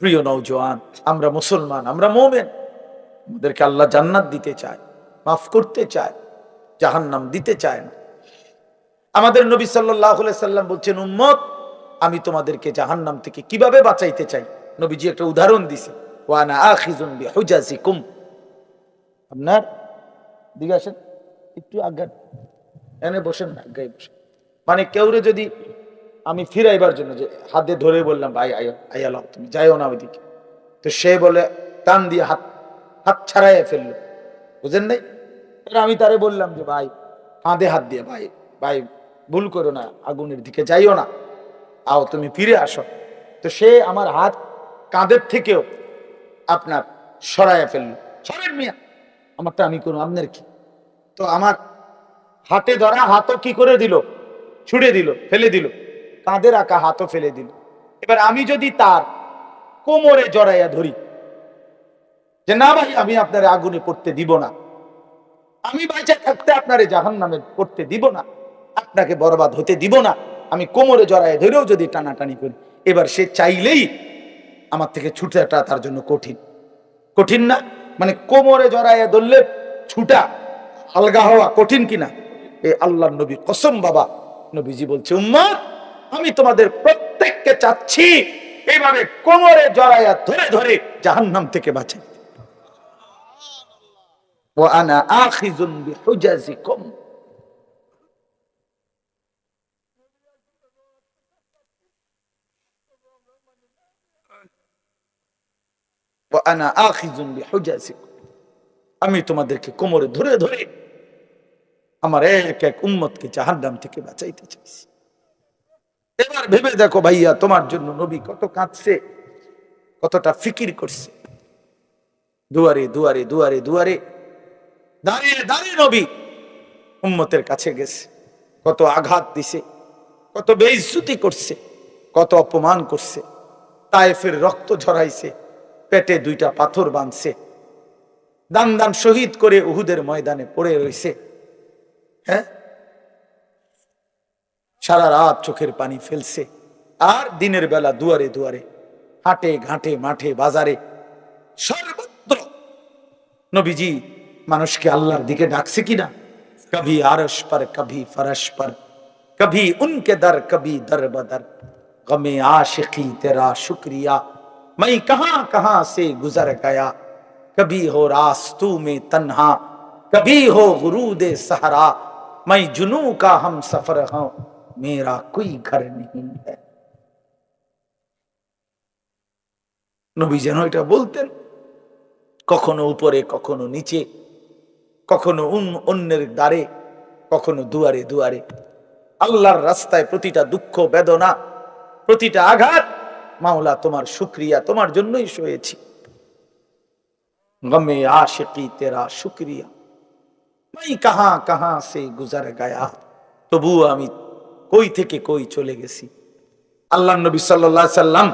প্রিয় নৌজওয়ান আমরা মুসলমান, আমরা মোমেন। আমাদেরকে আল্লাহ জান্নাত দিতে চায়, মাফ করতে চায়, জাহান্নাম দিতে চায় না। আমাদের নবী সাল্লাহ সাল্লাম বলছেন, উম্মত, আমি তোমাদেরকে জাহান্নাম থেকে কীভাবে বাঁচাইতে চাই? নবীজি একটা উদাহরণ দিছে আপনার দিকে আসেন, একটু আজ্ঞা এনে বসেন না বসেন। মানে কেউরে যদি আমি ফিরাইবার জন্য যে হাতে ধরে বললাম, ভাই, আয় আয়ালাও তুমি যাইও না ওইদিকে। তো সে বলে, টান দিয়ে হাত হাত ছাড়াইয়া ফেলল। বুঝেন নাই? আমি তারে বললাম যে, ভাই কাঁধে হাত দিয়ে, ভাই ভাই, ভুল করো না, আগুনের দিকে যাইও না। আও, তুমি ফিরে আসো। তো সে আমার হাত কাঁধের থেকেও আপনার সরাইয়া ফেলল। সরেন মিয়া, আমারটা আমি কোনো আপনার কি? তো আমার হাতে ধরা হাতও কি করে দিল? ছুড়ে দিল, ফেলে দিল। কাঁধে রাখা হাতও ফেলে দিল। এবার আমি যদি তার কোমরে জড়াইয়া ধরি, যে না ভাই, আমি আপনার আগুনে পড়তে দিব না। আমি বাইচা থাকতে আপনারে জাহান নামে পড়তে দিব না। আপনাকে বরবাদ হতে দিব না। আমি কোমরে জড়াইয়া ধরেও যদি টানাটানি করি, এবার সে চাইলেই আমার থেকে ছুটাটা তার জন্য কঠিন। কঠিন না মানে কোমরে জড়াইয়া ধরলে ছুটা আলগা হওয়া কঠিন কিনা? এ আল্লাহ নবী, কসম বাবা, নবীজি বলছে উম্মত আমি তোমাদের প্রত্যেককে চাচ্ছি এইভাবে কোমরে জড়াইয়া ধরে ধরে জাহান্নাম থেকে বাঁচাই وأنا آخذ بحجزكم وأنا آخذ بحجزكم আমি তোমাদেরকে কোমরে ধরে ধরে আমার এক এক উম্মতকে জাহান্নাম থেকে বাঁচাইতে চাইছি এবার ভেবে দেখো ভাইয়া, তোমার জন্য নবী কত কাঁদছে, কতটা ফিকির করছে। দুয়ারে দুয়ারে দুয়ারে দুয়ারে দাঁড়িয়ে দাঁড়িয়ে নবী উম্মতের কাছে গেছে, কত আঘাত দিছে, কত বেইজ্জতি করছে, কত অপমান করছে, তায়েফের রক্ত ঝরাইছে, পেটে দুইটা পাথর বাঁধছে, দান দান শহীদ করে উহুদের ময়দানে পড়ে রয়েছে। হ্যাঁ? সারা রাত চোখের পানি ফেলছে আর দিনের বেলা দুয়ারে দুয়ারে হাটে ঘাটে মাঠে বাজারে সর্বত্র নবীজি মানুষকে আল্লাহর দিকে ডাকছে কিনা কভি আরস পর কভি ফরস পর কভি উনকে দর কভি দর বদর গমে आशिकी तेरा शुक्रिया मैं कहां कहां से गुजर गया कभी हो रास्तू में तन्हा कभी हो गुरूद सहरा मैं जुनू का हम सफर हूं मेरा कोई घर नहीं है নবী যেন এটা বলতেন কখনো উপরে কখনো নিচে কখনো উন- অন্যের দ্বারে কখনো দুয়ারে দুয়ারে আল্লাহর রাস্তায় প্রতিটা দুঃখ বেদনা প্রতিটা আঘাত মাওলা তোমার শুক্রিয়া তোমার জন্যই সয়েছি গমে আশিকি তেরা শুক্রিয়া মাই কাহা কাহা সে গুজার গায়া তবু আমি কই থেকে কই চলে গেছি। আল্লাহ নবী সাল্লাহ সাল্লাম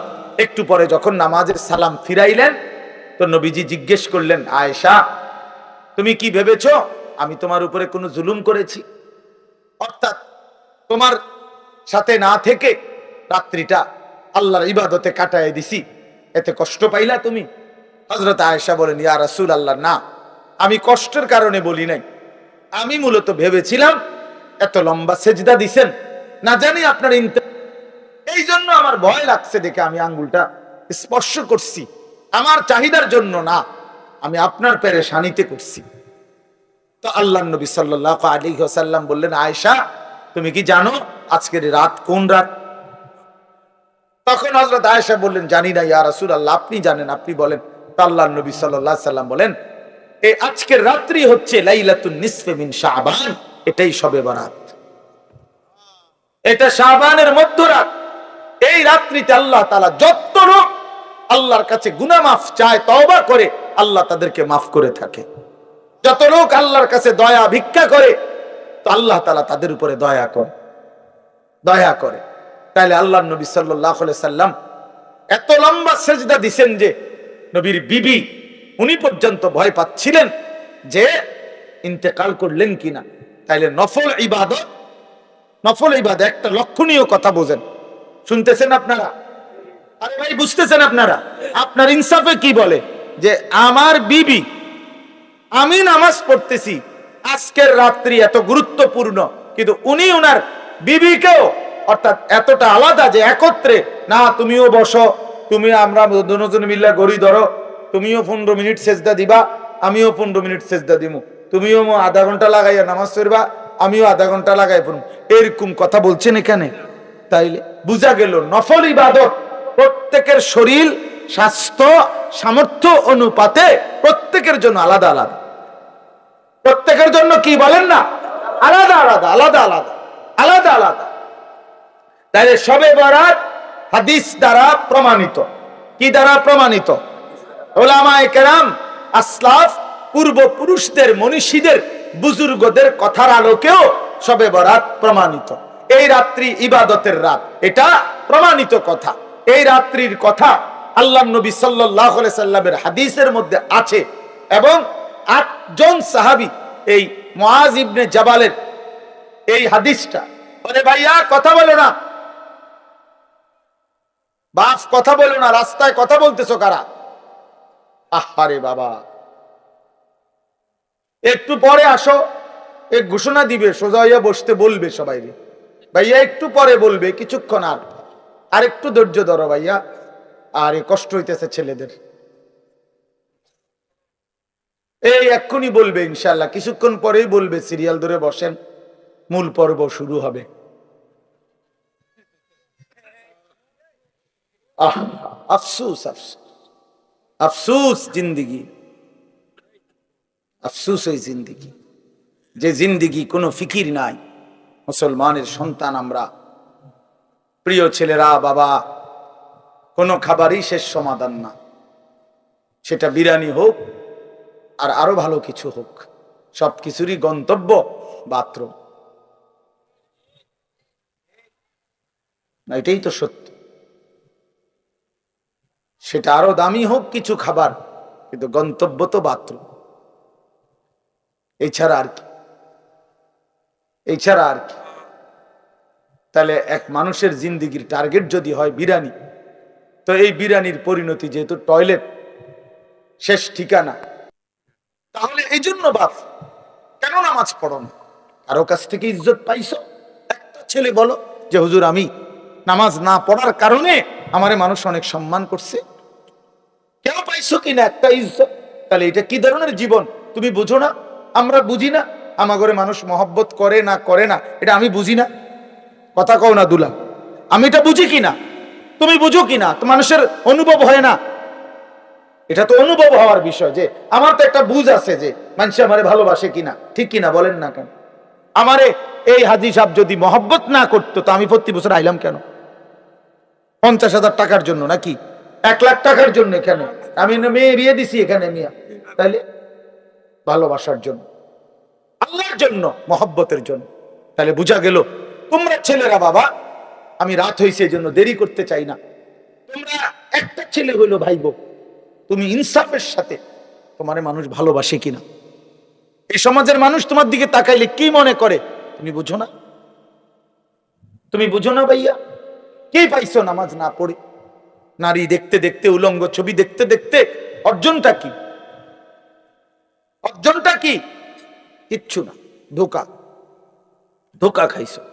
একটু পরে যখন নামাজের সালাম ফিরাইলেন, তো নবীজি জিজ্ঞেস করলেন, আয়েশা, তুমি কি ভেবেছ আমি তোমার উপরে কোনো জুলুম করেছি? অর্থাৎ তোমার সাথে না থেকে রাত্রিটা আল্লাহর ইবাদতে কাটায় দিছি, এতে কষ্ট পাইলা তুমি? হজরত আয়েশা বলেন, ইয়া রাসুল আল্লাহ না, আমি কষ্টের কারণে বলি নাই। আমি মূলত ভেবেছিলাম, এত লম্বা সেজদা দিছেন না জানি আপনার এই জন্য আমার ভয় লাগছে দেখে আমি আঙ্গুলটা স্পর্শ করছি। আমার চাহিদার জন্য না, আমি আপনার পেরেশানিতে করছি। তো আল্লাহ নবী সাল্লাহ আলী বললেন, আয়েশা, তুমি কি জানো আজকের রাত কোন রাত? তখন হজরত আয়েশা বললেন, জানি না ইয়া রাসূল আল্লাহ আপনি জানেন, আপনি বলেন। আল্লাহ নবী সাল্লাহ সাল্লাম বলেন, এই আজকের রাত্রি হচ্ছে লাইলাতুন নিসফে মিন শাবান, এটাই সবে বরাত। এটা শাবানের মধ্যরাত। এই রাত্রিতে আল্লাহ তালা যত লোক আল্লাহর কাছে গুনা মাফ চায়, তওবা করে, আল্লাহ তাদেরকে মাফ করে থাকে। যত লোক আল্লাহর কাছে দয়া ভিক্ষা করে, তো আল্লাহ তালা তাদের উপরে দয়া করে। দয়া করে। তাইলে আল্লাহ নবী সাল্লাহ সাল্লাম এত লম্বা সেজদা দিছেন যে, নবীর বিবি, উনি পর্যন্ত ভয় পাচ্ছিলেন যে, ইন্তেকাল করলেন কিনা। তাইলে নফল ইবাদত নফল ইবাদত, একটা লক্ষণীয় কথা বোঝেন। শুনতেছেন আপনারা? আরে ভাই, বুঝতেছেন আপনারা? আপনার ইনসাফে কি বলে? যে আমার বিবি, আমি নামাজ পড়তেছি, আজকের রাত্রি এত গুরুত্বপূর্ণ, কিন্তু উনি ওনার বিবিকেও অর্থাৎ এতটা আলাদা যে একত্রে, না, তুমিও বসো, তুমি আমরা দুজন মিল্লা গড়ি ধরো, তুমিও পনেরো মিনিট সেজদা দিবা, আমিও পনেরো মিনিট সেজদা দিব তুমিও আধা ঘণ্টা লাগাইয়া নামাজ পড়বা আমিও আধা ঘণ্টা লাগাই পড়ব এরকম কথা বলছেন এখানে? তাইলে বুঝা গেল, নফল ইবাদত প্রত্যেকের শরীর, স্বাস্থ্য, সামর্থ্য, অনুপাতে প্রত্যেকের জন্য আলাদা আলাদা। প্রত্যেকের জন্য কি বলেন না? আলাদা আলাদা আলাদা আলাদা আলাদা আলাদা। তাহলে সবে বরাত হাদিস দ্বারা প্রমাণিত। কি দ্বারা প্রমাণিত? ওলামায়ে কেরাম আসলাফ পূর্বপুরুষদের, মনীষীদের, বুজুর্গদের কথার আলোকেও সবে বরাত প্রমাণিত। এই রাত্রি ইবাদতের রাত, এটা প্রমাণিত কথা। এই রাত্রির কথা আল্লাহ নবী সাল্লাহ সাল্লামের হাদিসের মধ্যে আছে এবং আটজন সাহাবি, এই মুআজ ইবনে জাবালের এই হাদিসটা। আরে ভাইয়া, কথা বলো না। বাপ কথা বলো না। রাস্তায় কথা বলতেছো কারা? আহারে বাবা। একটু পরে আসো। এক ঘোষণা দিবে, সোজা হইয়া বসতে বলবে সবাই ভাইয়া, একটু পরে বলবে, কিছুক্ষণ আর। আর একটু ধৈর্য ধরো ভাইয়া। আর এ কষ্ট হইতেছে ছেলেদের। এই এক্ষুনি বলবে ইনশাল্লাহ কিছুক্ষণ পরেই বলবে, সিরিয়াল ধরে বসেন। মূল পর্ব শুরু হবে। আফসুস আফসুস। আফসুস, জিন্দিগি। আফসুস ওই জিন্দিগি। যে জিন্দিগি কোনো ফিকির নাই, মুসলমানের সন্তান আমরা। প্রিয় ছেলেরা, বাবা, কোনো খাবারই শেষ সমাধান না। সেটা বিরিয়ানি হোক, আর আরও ভালো কিছু হোক, সব কিছুরই গন্তব্য বাথরুম। এটাই তো সত্য। সেটা আরও দামি হোক কিছু খাবার, কিন্তু গন্তব্য তো বাথরুম। এছাড়া আর কি। এছাড়া আর কি। তাহলে এক মানুষের জিন্দিগির টার্গেট যদি হয় বিরানি তো এই বিরানির পরিণতি যেহেতু টয়লেট শেষ ঠিকানা। তাহলে এই জন্য বাপ, কেন নামাজ পড়ো না? কারও কাছ থেকে ইজ্জত পাইছো? একটা ছেলে বলো যে, হুজুর, আমি নামাজ না পড়ার কারণে আমারে মানুষ অনেক সম্মান করছে। কেন পাইছো কিনা একটা ইজ্জত? তাহলে এটা কি ধরনের জীবন? তুমি বুঝো না? আমরা বুঝি না। আমার ঘরে মানুষ মহব্বত করে না করে না। এটা আমি বুঝি না। কথা কও না দুলা। আমি এটা বুঝি কিনা? তুমি বুঝো কিনা? তো মানুষের অনুভব হয় না। এটা তো অনুভব হওয়ার বিষয় যে, আমার তো একটা বুঝ আছে যে, মানুষ আমারে ভালোবাসে কিনা? ঠিক কিনা? বলেন না কেন? আমারে এই হাজি সাহেব যদি মহব্বত না করতো, তো আমি প্রতি বছর আইলাম কেন? পঞ্চাশ হাজার টাকার জন্য নাকি? এক লাখ টাকার জন্য কেন? আমি না মেয়ে বিয়ে দিছি এখানে, মিয়া। তাইলে? ভালোবাসার জন্য, আল্লাহর জন্য, মহব্বতের জন্য। তাহলে বোঝা গেল, তোমরা ছেলেরা বাবা, আমি রাত হয়েছে জন্য দেরি করতে চাই না। তোমরা একটা ছেলে হইল ভাইবো, তুমি ইনসাফের সাথে, তোমার মানুষ ভালোবাসে কিনা? এই সমাজের মানুষ তোমার দিকে তাকাইলে কি মনে করে? তুমি বুঝো না? তুমি বুঝো না ভাইয়া? কে পাইছো নামাজ না পড়ে? নারী দেখতে দেখতে, উলঙ্গ ছবি দেখতে দেখতে, অর্জনটা কি? অর্জনটা কি? কিচ্ছু না। ধোকা। ধোকা খাইছো।